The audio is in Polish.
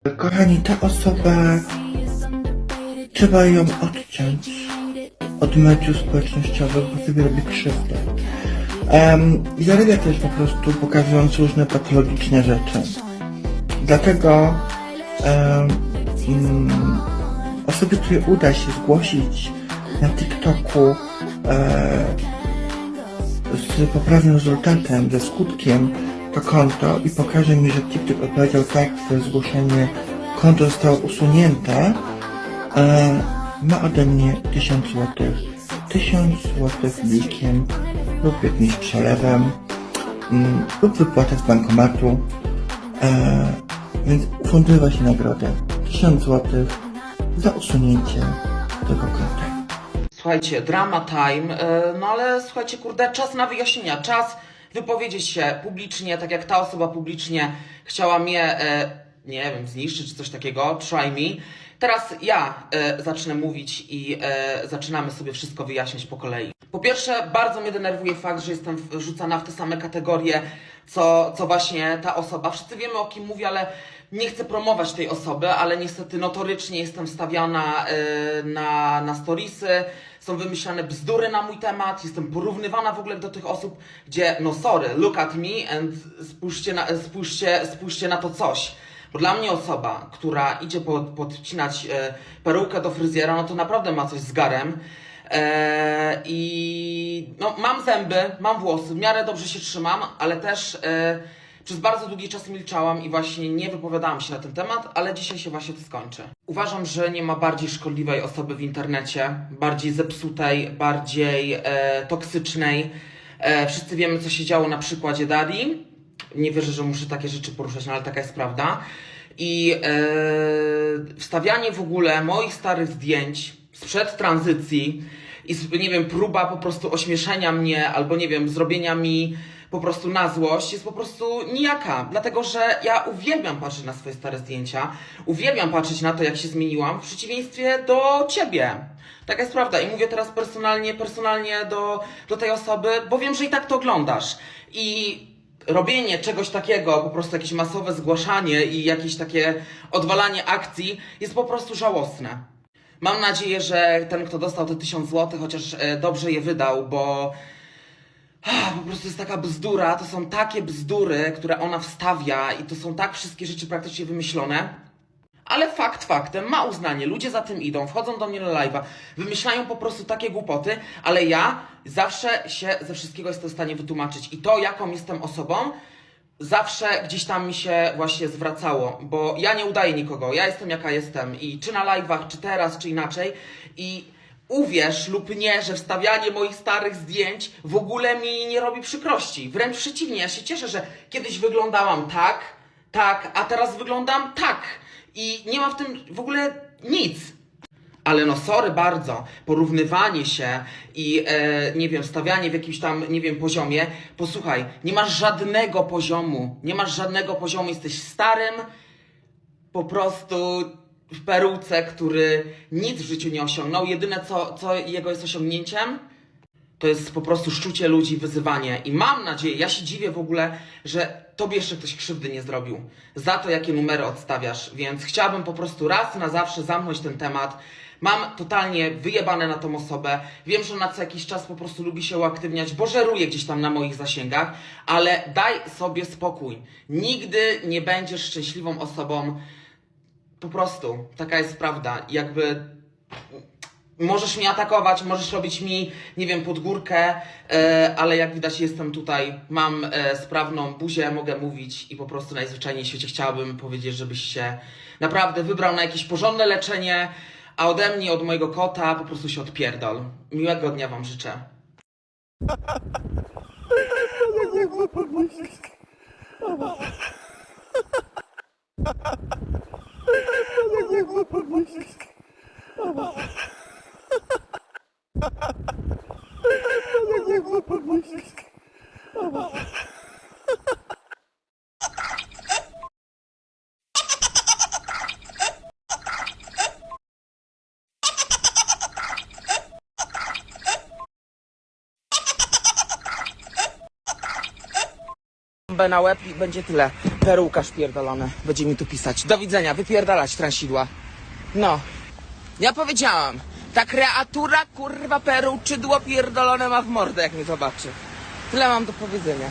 Kochani, ta osoba trzeba ją odciąć od mediów społecznościowych, bo sobie robi krzywdę. Um, I zarabia też po prostu pokazując różne patologiczne rzeczy. Dlatego em, mm, osoby, które uda się zgłosić na TikToku e, z poprawnym rezultatem, ze skutkiem to konto i pokaże mi, że TikTok odpowiedział tak, że zgłoszenie konto zostało usunięte, e, ma ode mnie 1000 zł. 1000 zł blikiem lub jakimś przelewem mm, lub wypłatę z bankomatu. E, więc ufunduję właśnie nagrodę 1000 zł za usunięcie tego konta. Słuchajcie, drama time, e, no ale słuchajcie, kurde, czas na wyjaśnienia, czas wypowiedzieć się publicznie, tak jak ta osoba publicznie chciała mnie, e, nie wiem, zniszczyć czy coś takiego, try me. Teraz ja e, zacznę mówić i e, zaczynamy sobie wszystko wyjaśniać po kolei. Po pierwsze, bardzo mnie denerwuje fakt, że jestem wrzucana w te same kategorie, co, co właśnie ta osoba. Wszyscy wiemy o kim mówię, ale nie chcę promować tej osoby, ale niestety notorycznie jestem stawiana na, na storiesy, są wymyślane bzdury na mój temat, jestem porównywana w ogóle do tych osób, gdzie no sorry, look at me and spójrzcie na, spójrzcie, spójrzcie na to coś. Bo dla mnie osoba, która idzie pod, podcinać e, perukę do fryzjera, no to naprawdę ma coś z garem. E, I no, mam zęby, mam włosy, w miarę dobrze się trzymam, ale też e, przez bardzo długi czas milczałam i właśnie nie wypowiadałam się na ten temat, ale dzisiaj się właśnie to skończy. Uważam, że nie ma bardziej szkodliwej osoby w internecie, bardziej zepsutej, bardziej e, toksycznej. E, wszyscy wiemy, co się działo na przykładzie Daddy. Nie wierzę, że muszę takie rzeczy poruszać, no ale taka jest prawda. I e, wstawianie w ogóle moich starych zdjęć sprzed tranzycji i nie wiem, próba po prostu ośmieszenia mnie albo nie wiem, zrobienia mi po prostu na złość jest po prostu nijaka. Dlatego, że ja uwielbiam patrzeć na swoje stare zdjęcia, uwielbiam patrzeć na to, jak się zmieniłam, w przeciwieństwie do ciebie. Taka jest prawda. I mówię teraz personalnie, personalnie do, do tej osoby, bo wiem, że i tak to oglądasz. I robienie czegoś takiego, po prostu jakieś masowe zgłaszanie i jakieś takie odwalanie akcji jest po prostu żałosne. Mam nadzieję, że ten, kto dostał te 1000 zł, chociaż e, dobrze je wydał, bo po prostu jest taka bzdura, to są takie bzdury, które ona wstawia i to są tak wszystkie rzeczy praktycznie wymyślone. Ale fakt faktem, ma uznanie, ludzie za tym idą, wchodzą do mnie na live'a, wymyślają po prostu takie głupoty, ale ja zawsze się ze wszystkiego jestem w stanie wytłumaczyć. I to, jaką jestem osobą, zawsze gdzieś tam mi się właśnie zwracało, bo ja nie udaję nikogo, ja jestem jaka jestem i czy na live'ach, czy teraz, czy inaczej i uwierz lub nie, że wstawianie moich starych zdjęć w ogóle mi nie robi przykrości. Wręcz przeciwnie, ja się cieszę, że kiedyś wyglądałam tak, tak, a teraz wyglądam tak i nie ma w tym w ogóle nic. Ale no sorry bardzo, porównywanie się i e, nie wiem, stawianie w jakimś tam, nie wiem, poziomie. Posłuchaj, nie masz żadnego poziomu, nie masz żadnego poziomu, jesteś starym, po prostu peruce, który nic w życiu nie osiągnął. Jedyne co, co jego jest osiągnięciem, to jest po prostu szczucie ludzi, wyzywanie. I mam nadzieję, ja się dziwię w ogóle, że tobie jeszcze ktoś krzywdy nie zrobił za to, jakie numery odstawiasz. Więc chciałabym po prostu raz na zawsze zamknąć ten temat. Mam totalnie wyjebane na tą osobę. Wiem, że ona co jakiś czas po prostu lubi się uaktywniać, bo żeruje gdzieś tam na moich zasięgach, ale daj sobie spokój. Nigdy nie będziesz szczęśliwą osobą. Po prostu, taka jest prawda. Jakby Możesz mnie atakować, możesz robić mi, nie wiem, pod górkę, e, ale jak widać jestem tutaj, mam e, sprawną buzię, mogę mówić i po prostu najzwyczajniej w świecie chciałabym powiedzieć, żebyś się naprawdę wybrał na jakieś porządne leczenie, a ode mnie, od mojego kota po prostu się odpierdol. Miłego dnia wam życzę. na łeb i będzie tyle. Perukarz pierdolony. Będzie mi tu pisać. Do widzenia, wypierdalać transidła. No. Ja powiedziałam. Ta kreatura, kurwa, peruczydło pierdolone ma w mordę, jak mnie zobaczy. Tyle mam do powiedzenia.